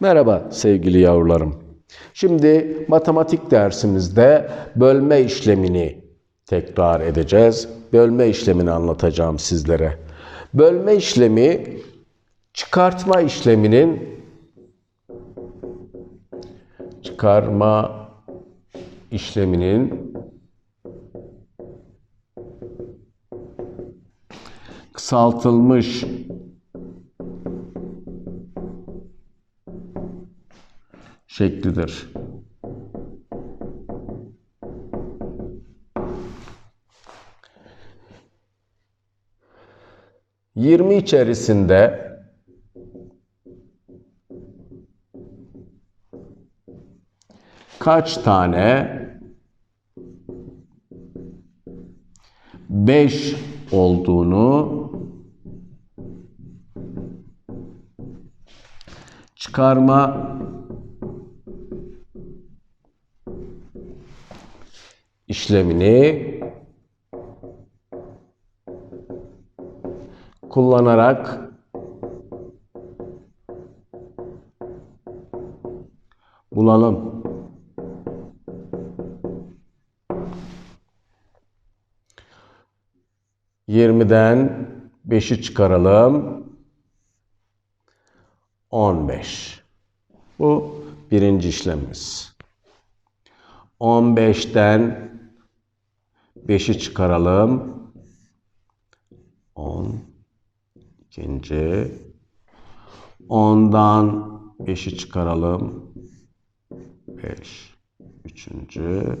Merhaba sevgili yavrularım. Şimdi matematik dersimizde bölme işlemini tekrar edeceğiz. Bölme işlemini anlatacağım sizlere. Bölme işlemi çıkartma işleminin çıkarma işleminin kısaltılmış şeklidir. Yirmi içerisinde kaç tane 5 olduğunu çıkarma işlemini kullanarak bulalım. Yirmiden beşi çıkaralım. On beş. Bu birinci işlemimiz. 15'ten 5'i çıkaralım. 10 ikinci. 10'dan 5'i çıkaralım. 5 üçüncü.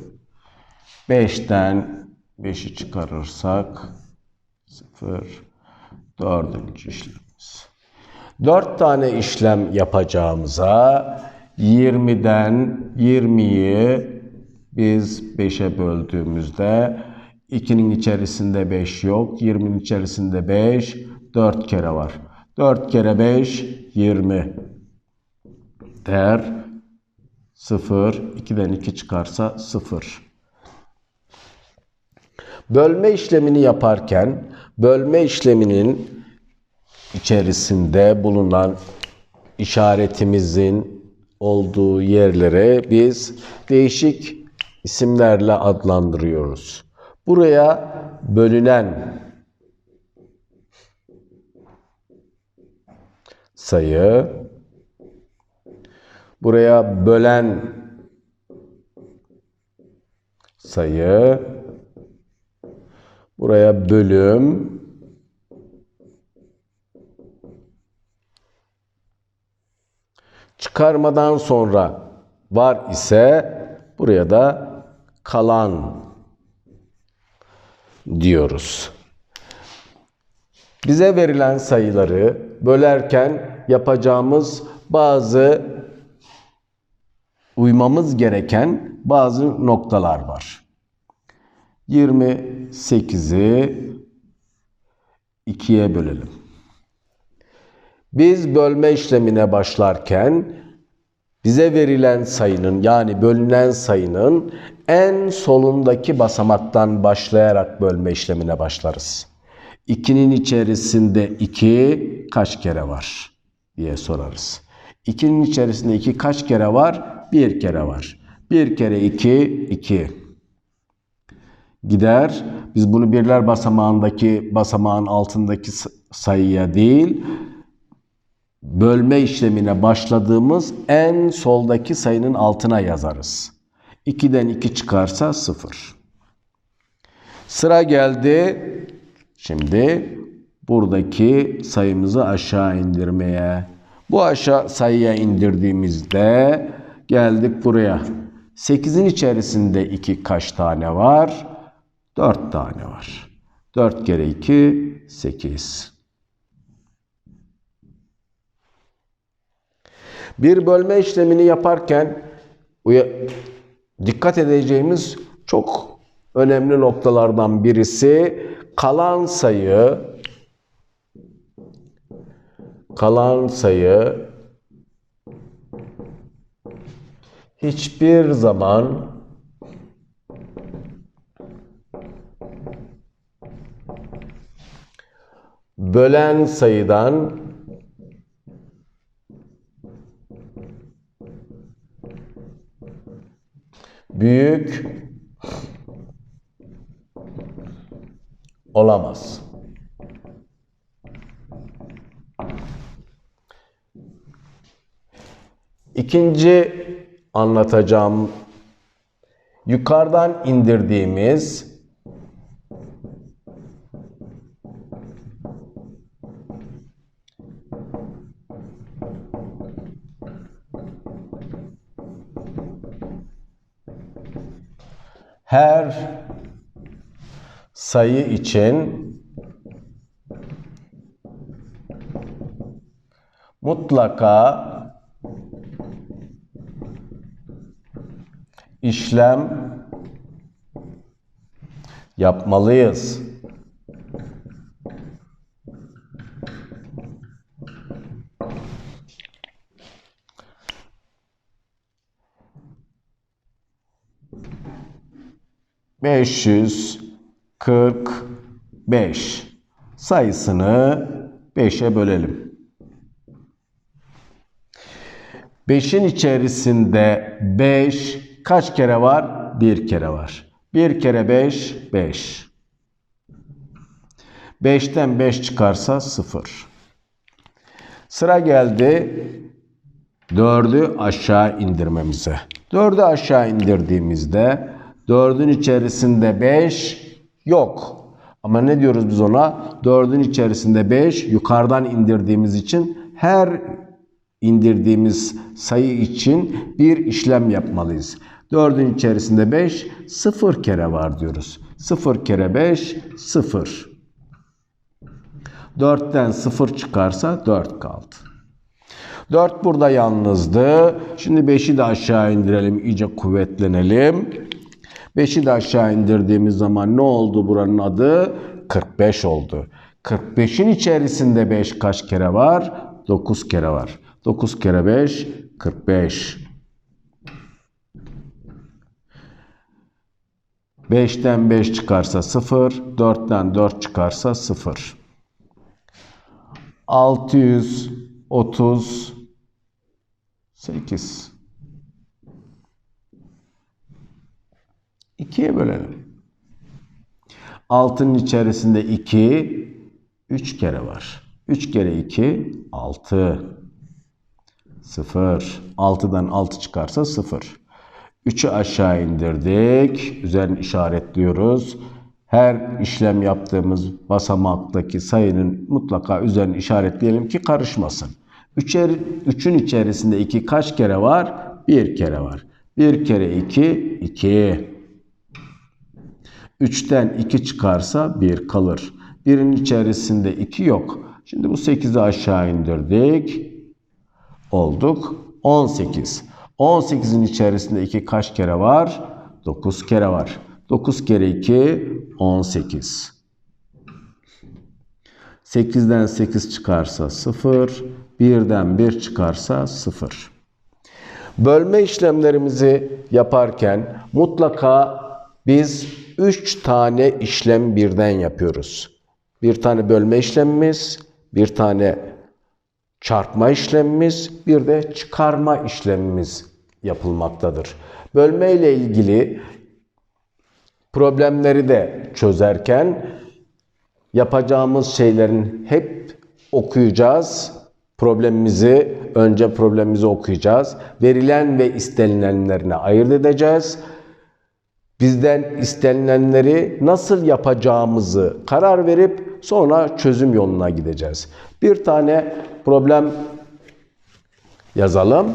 5'ten 5'i çıkarırsak 0 dördüncü işlemimiz. 4 tane işlem yapacağımıza 20'den 20'yi biz 5'e böldüğümüzde 2'nin içerisinde 5 yok. 20'nin içerisinde 5, 4 kere var. 4 kere 5, 20 der. 0, 2'den 2 çıkarsa 0. Bölme işlemini yaparken bölme işleminin içerisinde bulunan işaretimizin olduğu yerlere biz değişik isimlerle adlandırıyoruz. Buraya bölünen sayı, buraya bölen sayı, buraya bölüm, çıkarmadan sonra var ise buraya da kalan diyoruz. Bize verilen sayıları bölerken yapacağımız bazı uymamız gereken bazı noktalar var. 28'i 2'ye bölelim. Biz bölme işlemine başlarken bize verilen sayının yani bölünen sayının en solundaki basamaktan başlayarak bölme işlemine başlarız. 2'nin içerisinde 2 kaç kere var diye sorarız. 2'nin içerisinde 2 kaç kere var? 1 kere var. 1 kere 2 2 gider. Biz bunu birler basamağındaki basamağın altındaki sayıya değil bölme işlemine başladığımız en soldaki sayının altına yazarız. 2'den 2 çıkarsa 0. Sıra geldi. Şimdi buradaki sayımızı aşağı indirmeye. Bu aşağı sayıya indirdiğimizde geldik buraya. 8'in içerisinde 2 kaç tane var? 4 tane var. 4 kere 2 8. Bir bölme işlemini yaparken dikkat edeceğimiz çok önemli noktalardan birisi kalan sayı kalan sayı hiçbir zaman bölen sayıdan büyük olamaz. İkinci anlatacağım yukarıdan indirdiğimiz her sayı için mutlaka işlem yapmalıyız. Beş yüz kırk beş sayısını beşe bölelim. Beşin içerisinde beş kaç kere var? Bir kere var. Bir kere beş, beş. Beşten beş çıkarsa sıfır. Sıra geldi dördü aşağı indirmemize. Dördü aşağı indirdiğimizde dördün içerisinde beş yok. Ama ne diyoruz biz ona? Dördün içerisinde beş yukarıdan indirdiğimiz için her indirdiğimiz sayı için bir işlem yapmalıyız. 4'ün içerisinde 5, 0 kere var diyoruz. 0 kere 5, 0. 4'ten 0 çıkarsa 4 kaldı. 4 burada yalnızdı. Şimdi 5'i de aşağı indirelim, iyice kuvvetlenelim. 5'i de aşağı indirdiğimiz zaman ne oldu buranın adı? 45 oldu. 45'in içerisinde 5 kaç kere var? 9 kere var. 9 kere 5, 45. 5'ten 5 çıkarsa 0, 4'ten 4 çıkarsa 0. 638. 2'ye bölelim. 6'nın içerisinde 2, 3 kere var. 3 kere 2, 6. 0. 6'dan 6 çıkarsa 0. 3'ü aşağı indirdik. Üzerini işaretliyoruz. Her işlem yaptığımız basamaktaki sayının mutlaka üzerini işaretleyelim ki karışmasın. 3'ün içerisinde 2 kaç kere var? 1 kere var. 1 kere 2, 2. 3'ten 2 çıkarsa 1 kalır. 1'in içerisinde 2 yok. Şimdi bu 8'i aşağı indirdik. Olduk. 18. 18'in içerisinde 2 kaç kere var? 9 kere var. 9 kere 2 18. 8'den 8 çıkarsa 0, 1'den 1 çıkarsa 0. Bölme işlemlerimizi yaparken mutlaka biz 3 tane işlem birden yapıyoruz. Bir tane bölme işlemimiz, bir tane çarpma işlemimiz, bir de çıkarma işlemimiz yapılmaktadır. Bölme ile ilgili problemleri de çözerken yapacağımız şeylerin hep okuyacağız. Problemimizi önce problemimizi okuyacağız. Verilen ve istenilenlerine ayırt edeceğiz. Bizden istenilenleri nasıl yapacağımızı karar verip sonra çözüm yoluna gideceğiz. Bir tane problem yazalım.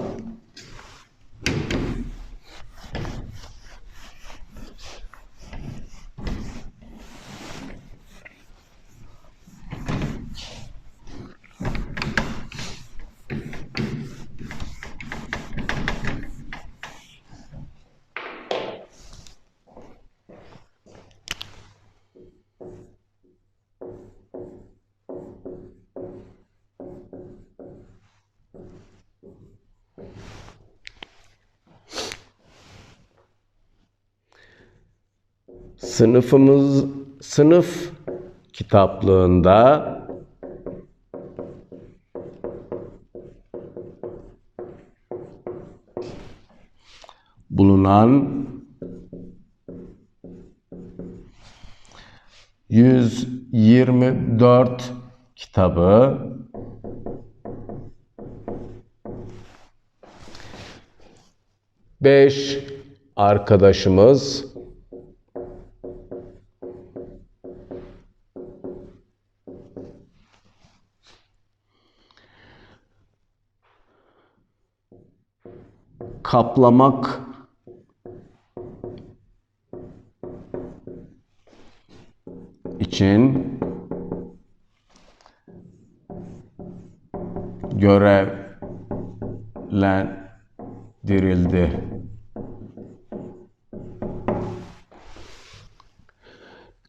sınıfımız sınıf kitaplığında bulunan 124 kitabı beş arkadaşımız kaplamak için görevlendirildi.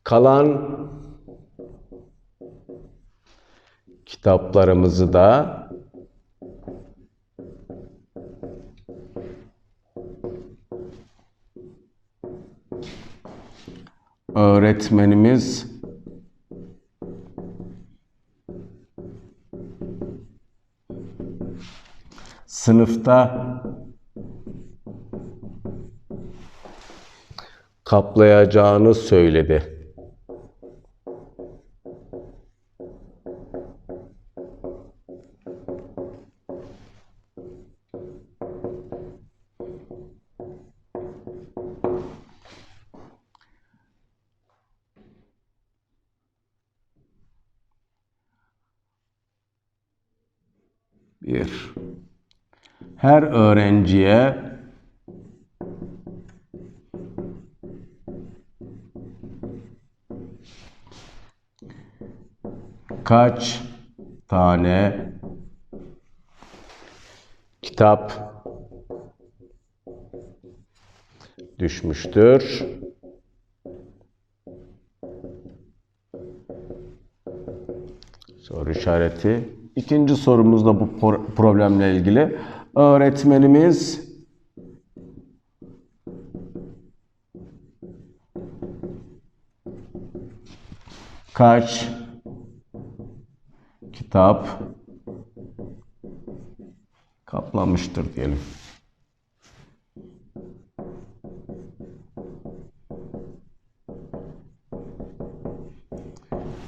Kalan kitaplarımızı da öğretmenimiz sınıfta kaplayacağını söyledi. Bir. Her öğrenciye kaç tane kitap düşmüştür? Soru işareti. İkinci sorumuz da bu pro- problemle ilgili. Öğretmenimiz kaç kitap kaplamıştır diyelim.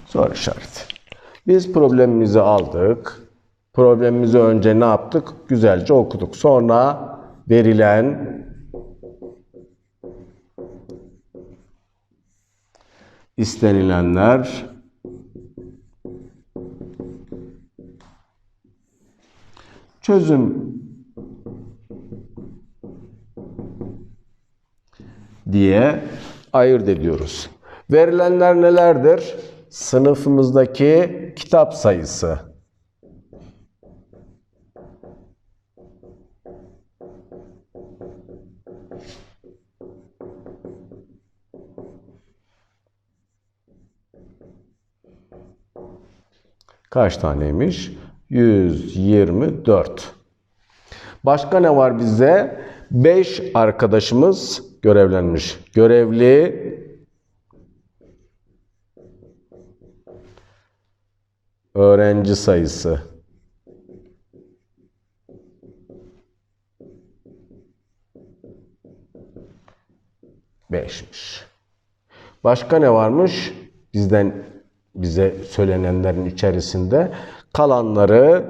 Soru işareti. Biz problemimizi aldık. Problemimizi önce ne yaptık? Güzelce okuduk. Sonra verilen istenilenler çözüm diye ayırt ediyoruz. Verilenler nelerdir? Sınıfımızdaki kitap sayısı. Kaç taneymiş? 124. Başka ne var bize? 5 arkadaşımız görevlenmiş. Görevli öğrenci sayısı. Beşmiş. Başka ne varmış? Bizden bize söylenenlerin içerisinde kalanları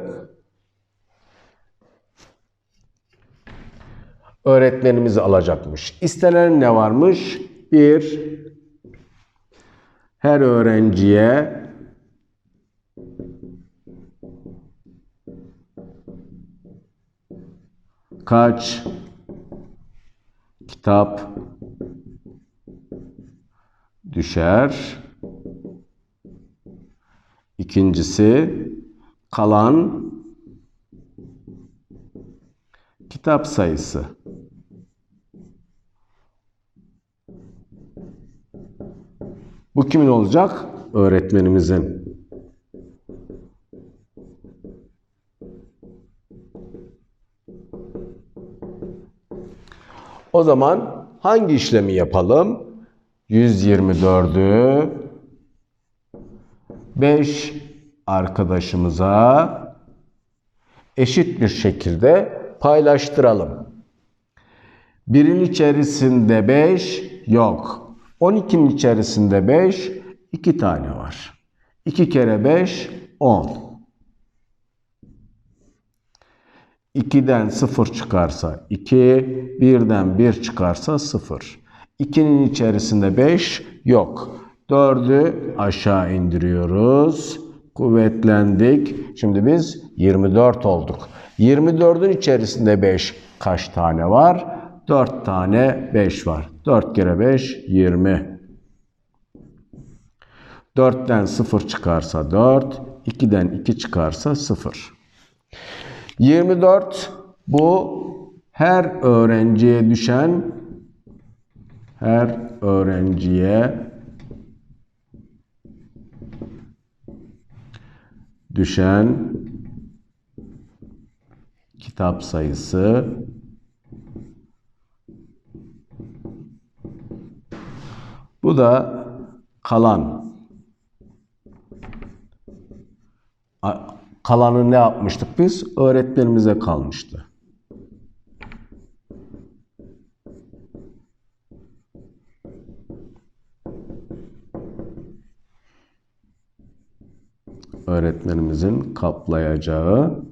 öğretmenimiz alacakmış. İstenen ne varmış? Bir, her öğrenciye kaç kitap düşer? İkincisi kalan kitap sayısı. Bu kimin olacak? Öğretmenimizin. O zaman hangi işlemi yapalım? 124'ü 5 arkadaşımıza eşit bir şekilde paylaştıralım. Birin içerisinde 5 yok. 12'nin içerisinde 5, 2 tane var. 2 kere 5 10. 2'den 0 çıkarsa 2, 1'den 1 çıkarsa 0. 2'nin içerisinde 5 yok. 4'ü aşağı indiriyoruz. Kuvvetlendik. Şimdi biz 24 olduk. 24'ün içerisinde 5 kaç tane var? 4 tane 5 var. 4 kere 5 20. 4'ten 0 çıkarsa 4, 2'den 2 çıkarsa 0. 24 bu her öğrenciye düşen her öğrenciye düşen kitap sayısı bu da kalan kalanı ne yapmıştık biz? Öğretmenimize kalmıştı. Öğretmenimizin kaplayacağı